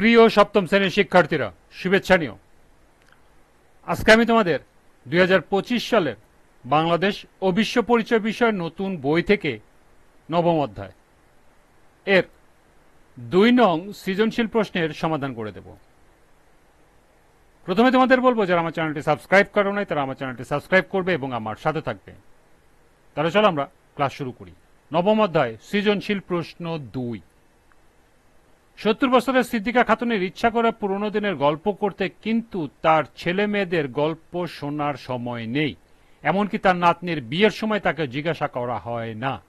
প্রিয় সপ্তম শ্রেণির শিক্ষার্থীরা, শুভেচ্ছা নিও। আজকে আমি তোমাদের দুই হাজার পঁচিশ সালের বাংলাদেশ ও বিশ্ব পরিচয় বিষয়ের নতুন বই থেকে নবম অধ্যায় এর দুই নং সৃজনশীল প্রশ্নের সমাধান করে দেব। প্রথমে তোমাদের বলব, যারা আমার চ্যানেলটি সাবস্ক্রাইব করো নাই, তারা আমার চ্যানেলটি সাবস্ক্রাইব করবে এবং আমার সাথে থাকবে। তাহলে চলো আমরা ক্লাস শুরু করি। নবম অধ্যায়, সৃজনশীল প্রশ্ন দুই। সত্তর বছরের সিদ্দিকা খাতুনের ইচ্ছা করে পুরনো দিনের গল্প করতে কিন্তু তার ছেলে মেয়েদের গল্প শোনার সময় নেই। এমনকি তার নাতনির বিয়ের সময় তাকে জিজ্ঞাসা করা হয় না।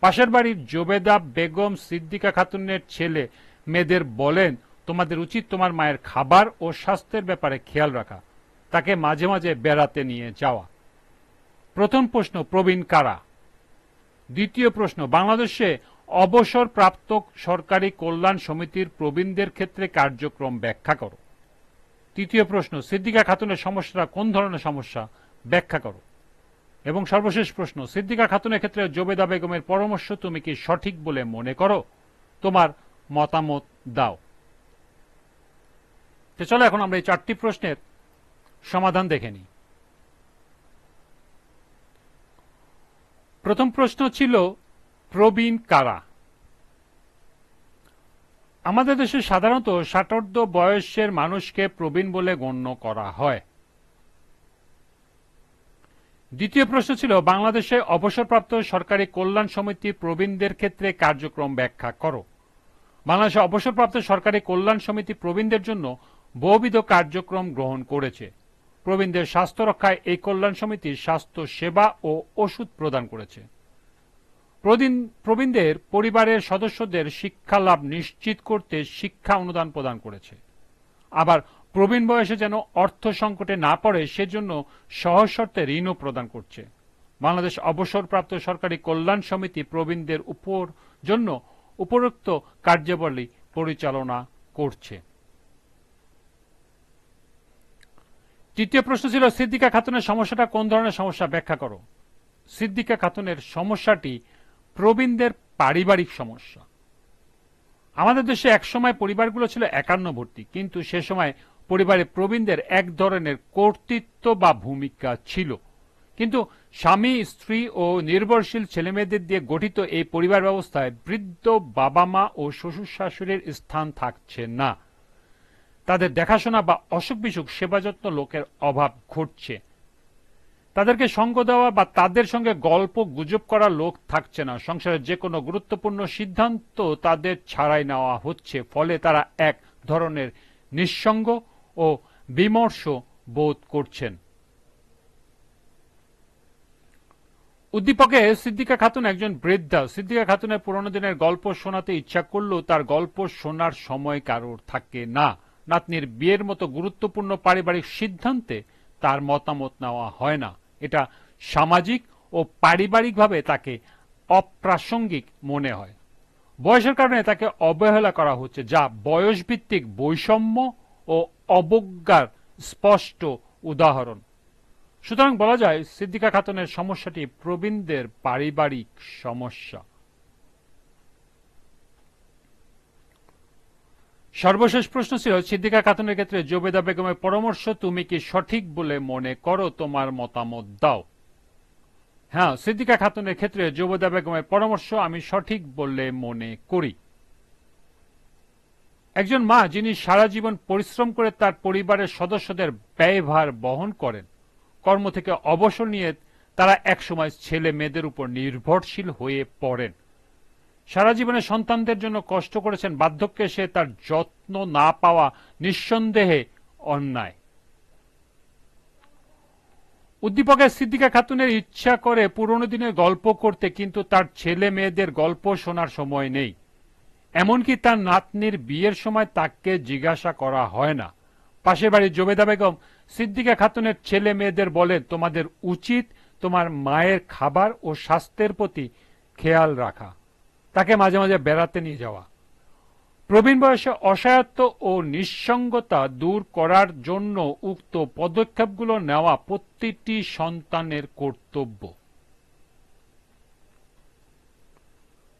পাশের বাড়ির জোবেদা বেগম সিদ্দিকা খাতুনের ছেলে মেয়েদের বলেন, তোমাদের উচিত তোমার মায়ের খাবার ও স্বাস্থ্যের ব্যাপারে খেয়াল রাখা। তাকে মাঝে মাঝে বেড়াতে নিয়ে যাওয়া। প্রথম প্রশ্ন, প্রবীণ কারা? দ্বিতীয় প্রশ্ন, বাংলাদেশে অবসরপ্রাপ্ত সরকারি কল্যাণ সমিতির প্রবীণদের ক্ষেত্রে কার্যক্রম ব্যাখ্যা করো। তৃতীয় প্রশ্ন, সিদ্দিকা খাতুনের সমস্যাটা কোন ধরনের সমস্যা? ব্যাখ্যা করো। এবং সর্বশেষ প্রশ্ন, সিদ্দিকা খাতুনের ক্ষেত্রে জোবেদা বেগমের পরামর্শ তুমি কি সঠিক বলে মনে করো? তোমার মতামত দাও। তো চলো এখন আমরা এই চারটি প্রশ্নের সমাধান দেখে নিই। প্রথম প্রশ্ন ছিল প্রবীণ কারা? আমাদের দেশে সাধারণত ষাটোর্ধ বয়সের মানুষকে প্রবীণ বলে গণ্য করা হয়। দ্বিতীয় প্রশ্ন ছিল, বাংলাদেশে অবসরপ্রাপ্ত সরকারি কল্যাণ সমিতি প্রবীণদের ক্ষেত্রে কার্যক্রম ব্যাখ্যা করো। বাংলাদেশে অবসরপ্রাপ্ত সরকারি কল্যাণ সমিতি প্রবীণদের জন্য বহুবিধ কার্যক্রম গ্রহণ করেছে। প্রবীণদের স্বাস্থ্য রক্ষায় এই কল্যাণ সমিতি স্বাস্থ্য সেবা ও ওষুধ প্রদান করেছে। প্রবীণদের পরিবারের সদস্যদের শিক্ষা লাভ নিশ্চিত করতে শিক্ষা অনুদান প্রদান করেছে। আবার প্রবীণ বয়সে যেন অর্থ সংকটে না পড়ে, সেজন্য সহজ শর্তে ঋণও প্রদান করছে। বাংলাদেশ অবসরপ্রাপ্ত সরকারি কল্যাণ সমিতি প্রবীণদের উপর জন্য উপরোক্ত কার্যাবলী পরিচালনা করছে। তৃতীয় প্রশ্ন ছিল, সিদ্দিকা খাতুনের সমস্যাটা কোন ধরনের সমস্যা? ব্যাখ্যা করো। সিদ্দিকা খাতুনের সমস্যাটি প্রবীণদের পারিবারিক সমস্যা। আমাদের দেশে একসময় পরিবারগুলো ছিল একান্নবর্তী কিন্তু সে সময় পরিবারে প্রবীণদের এক ধরনের কর্তৃত্ব বা ভূমিকা ছিল। কিন্তু স্বামী, স্ত্রী ও নির্ভরশীল ছেলেমেয়েদের দিয়ে গঠিত এই পরিবার ব্যবস্থায় বৃদ্ধ বাবা মা ও শ্বশুর শাশুড়ির স্থান থাকছে না। তাদের দেখাশোনা বা অসুখ বিসুখ সেবা যত্ন লোকের অভাব ঘটছে। তাদেরকে সঙ্গ দেওয়া বা তাদের সঙ্গে গল্প গুজব করা লোক থাকছে না। সংসারের যে কোনো গুরুত্বপূর্ণ সিদ্ধান্ত তাদের ছাড়াই নেওয়া হচ্ছে। ফলে তারা এক ধরনের নিঃসঙ্গ ও বিমর্ষ বোধ করছেন। উদ্দীপকে সিদ্দিকা খাতুন একজন বৃদ্ধা। সিদ্দিকা খাতুনের পুরনো দিনের গল্প শোনাতে ইচ্ছা করলেও তার গল্প শোনার সময় কারোর থাকে না। নাতনির বিয়ের মতো গুরুত্বপূর্ণ পারিবারিক সিদ্ধান্তে তার মতামত নেওয়া হয় না। এটা সামাজিক ও পারিবারিকভাবে তাকে অপ্রাসঙ্গিক মনে হয়। বয়সের কারণে তাকে অবহেলা করা হচ্ছে, যা বয়সভিত্তিক বৈষম্য ও অবজ্ঞার স্পষ্ট উদাহরণ। সুতরাং বলা যায়, সিদ্দিকা খাতুনের সমস্যাটি প্রবীণদের পারিবারিক সমস্যা। সর্বশেষ প্রশ্ন ছিল, সিদ্দিকা খাতুনের ক্ষেত্রে জোবেদা বেগমের পরামর্শ তুমি কি সঠিক বলে মনে করো? তোমার মতামত দাও। হ্যাঁ সিদ্দিকা খাতুনের ক্ষেত্রে জোবেদা বেগমের পরামর্শ আমি সঠিক বলে মনে করি। একজন মা যিনি সারা জীবন পরিশ্রম করে তার পরিবারের সদস্যদের ব্যয়ভার বহন করেন, কর্ম থেকে অবসর নিয়ে তারা একসময় ছেলে মেয়েদের উপর নির্ভরশীল হয়ে পড়েন। সারা জীবনে সন্তানদের জন্য কষ্ট করেছেন। বার্ধক্যে সে তার যত্ন না পাওয়া নিঃসন্দেহে অন্যায়। উদ্দীপকের সিদ্দিকা খাতুনের ইচ্ছা করে পুরনো দিনের গল্প করতে কিন্তু তার ছেলে মেয়েদের গল্প শোনার সময় নেই। এমনকি তার নাতনির বিয়ের সময় তাকে জিজ্ঞাসা করা হয় না। পাশের বাড়ির জবেদা বেগম সিদ্দিকা খাতুনের ছেলে মেয়েদের বলে তোমাদের উচিত তোমার মায়ের খাবার ও স্বাস্থ্যের প্রতি খেয়াল রাখা। তাকে মাঝে মাঝে বেড়াতে নিয়ে যাওয়া। প্রবীণ বয়সে অসহায়ত্ব ও নিঃসঙ্গতা দূর করার জন্য উক্ত পদক্ষেপগুলো নেওয়া প্রতিটি সন্তানের কর্তব্য।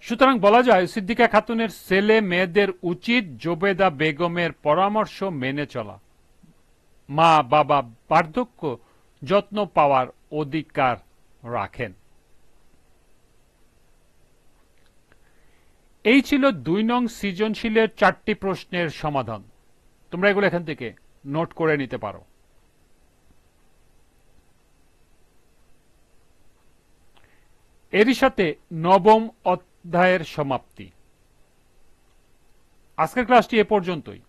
সুতরাং বলা যায়, সিদ্দিকা খাতুনের ছেলে মেয়েদের উচিত জোবেদা বেগমের পরামর্শ মেনে চলা। মা বাবা বার্ধক্য যত্ন পাওয়ার অধিকার রাখেন। এই ছিল দুই নং সৃজনশীলের চারটি প্রশ্নের সমাধান। তোমরা এগুলো এখান থেকে নোট করে নিতে পারো। এরই সাথে নবম অধ্যায়ের সমাপ্তি। আজকের ক্লাসটি এ পর্যন্তই।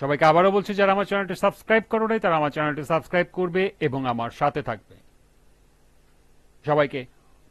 সবাইকে আবারও বলছি, যারা আমার চ্যানেলটি সাবস্ক্রাইব করো নাই, তারা আমার চ্যানেলটি সাবস্ক্রাইব করবে এবং আমার সাথে থাকবে। সবাইকে